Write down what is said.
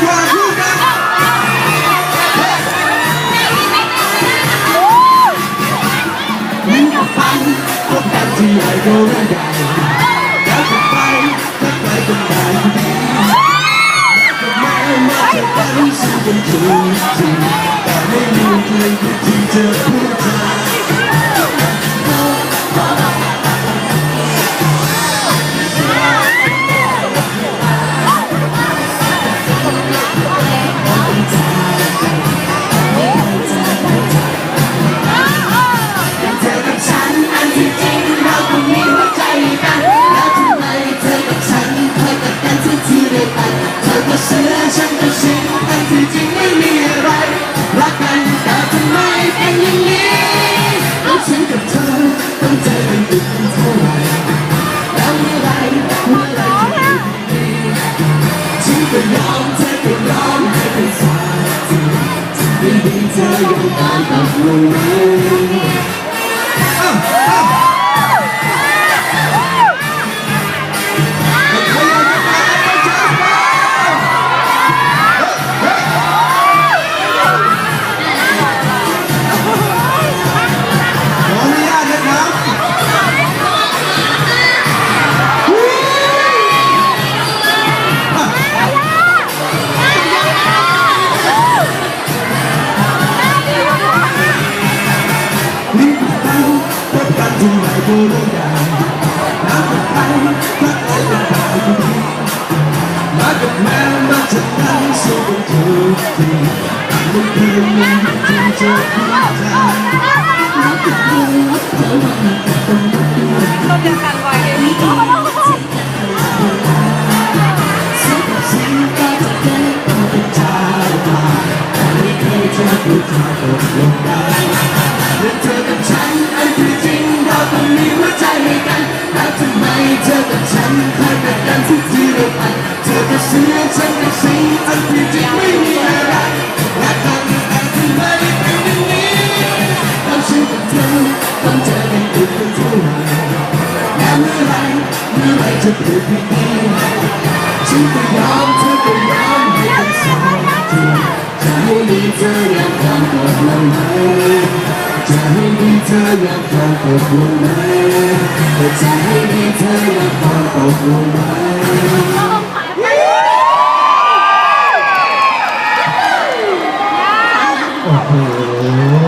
กว่าคู่กันลิ้นกับฟันพบกันที่ไหนก็ไม่ได้แล้วจะไปถ้าไปกันได้แล้วก็ไม่าจะกันสู้กันจริงจริงแต่ไม่มีใครที่จะพูด ฉัน พบกันที่ไหนก็ไม่ได้น้ำกับไฟพัดไปกันได้ก็ดีมากับแมวมาจากกันสู้กันทุกทีไม่เคยมีที่ จริงมีหัวใจให้กันแล้วทำไมเธอกับฉันเคอยกัดกันทุกทีได้ไปเธอกับเสือฉันกับสิงอันที่จริงไม่มีอะไรรักกันแต่ทำไมเป็นอย่างนี้แล้วฉันกับเธอต้องเจอกันอีกเท่าไหร่แล้วเมื่อไรเมื่อไรจะเปลี่ยนที่ดีฉันก็ยอม เธอยังคงตกลงไหมจะให้ดีเธอยังคงตกลงไหมโอ้โห